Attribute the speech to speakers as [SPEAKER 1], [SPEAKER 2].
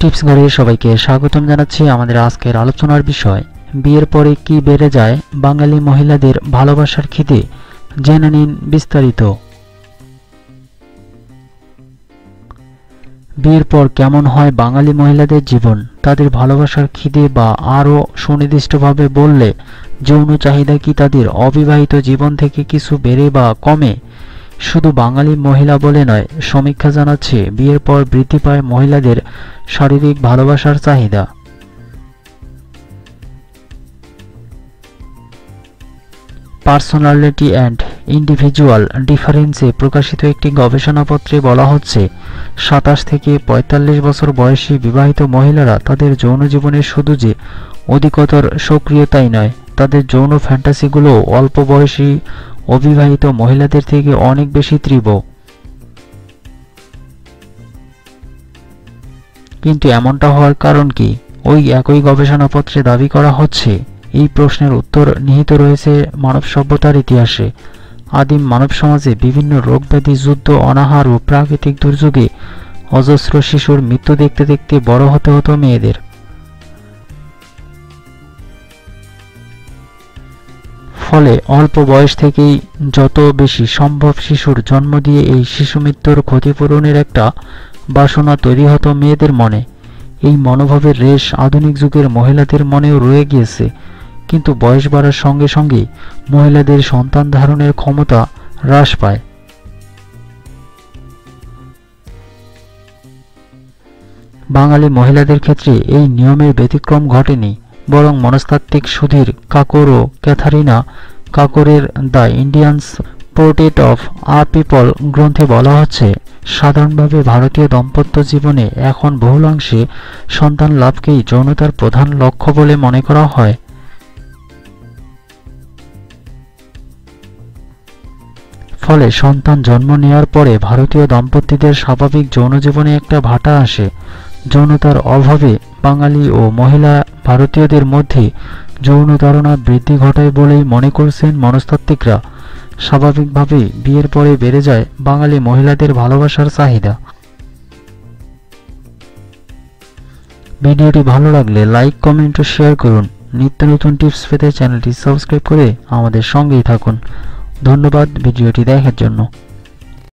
[SPEAKER 1] Tips ঘরে সবাইকে স্বাগতম জানাচ্ছি আমাদের আজকের আলোচনার বিষয়। বিয়ের পরে কি বেড়ে যায় বাঙালি মহিলাদের ভালোবাসার খিদে? জেনে নিন বিস্তারিত। বিয়ের পর কেমন হয় বাঙালি মহিলাদের জীবন? তাদের ভালোবাসার খিদে বা আরও সুনির্দিষ্টভাবে বললে, যৌন চাহিদা কি তাদের অবিবাহিত জীবন থেকে কিছু বেড়ে বা কমে? শুধু বাঙালি মহিলা বলে নয়, সমীক্ষা জানাচ্ছে বিয়ের পর বৃদ্ধি পায় মহিলাদের শারীরিক ভালোবাসার চাহিদা। পার্সোনালিটি অ্যান্ড ইন্ডিভিজুয়াল ডিফারেন্সে প্রকাশিত একটি গবেষণাপত্রে বলা হচ্ছে, সাতাশ থেকে ৪৫ বছর বয়সী বিবাহিত মহিলারা তাদের যৌন জীবনে শুধু যে অধিকতর সক্রিয়তাই নয়, তাদের যৌন ফ্যান্টাসিগুলো অল্প বয়সী অবিবাহিত মহিলাদের থেকে অনেক বেশি তীব্র। কিন্তু এমনটা হওয়ার কারণ কি? ওই একই গবেষণাপত্রে দাবি করা হচ্ছে, এই প্রশ্নের উত্তর নিহিত রয়েছে মানব সভ্যতার ইতিহাসে। আদিম মানব সমাজে বিভিন্ন রোগ ব্যাধি যুদ্ধ, অনাহার ও প্রাকৃতিক দুর্যোগে অজস্র শিশুর মৃত্যু দেখতে দেখতে বড় হতে হতো মেয়েদের। ফলে অল্প বয়স থেকেই যত বেশি সম্ভব শিশুর জন্ম দিয়ে এই শিশু মৃত্যুর ক্ষতিপূরণের একটা বাসনা তৈরি হতো মেয়েদের মনে। এই মনোভাবের রেশ আধুনিক যুগের মহিলাদের মনেও রয়ে গিয়েছে। কিন্তু বয়স বাড়ার সঙ্গে সঙ্গে মহিলাদের সন্তান ধারণের ক্ষমতা হ্রাস পায়। বাঙালি মহিলাদের ক্ষেত্রে এই নিয়মের ব্যতিক্রম ঘটেনি। বরং মনস্তাত্ত্বিক সুধীর কাকর ও Katharina কাকরের the Indians portrait of a people গ্রন্থে বলা হচ্ছে সাধারণভাবে ভারতীয় দাম্পত্য জীবনে এখন বহুলাংশে সন্তান লাভকেই যৌনতার প্রধান লক্ষ্য বলে মনে করা হয়। ফলে সন্তান জন্ম নেওয়ার পরে ভারতীয় দম্পতিদের স্বাভাবিক যৌন জীবনে একটা ভাটা আসে। যৌনতার অভাবে বাঙালি ও মহিলা ভারতীয়দের মধ্যে যৌন ধারণা বৃদ্ধি ঘটায় বলেই মনে করছেন মনস্তাত্ত্বিকরা। স্বাভাবিকভাবেই বিয়ের পরে বেড়ে যায় বাঙালি মহিলাদের ভালোবাসার চাহিদা। ভিডিওটি ভালো লাগলে লাইক, কমেন্ট ও শেয়ার করুন। নিত্য নতুন টিপস পেতে চ্যানেলটি সাবস্ক্রাইব করে আমাদের সঙ্গেই থাকুন। ধন্যবাদ ভিডিওটি দেখার জন্য।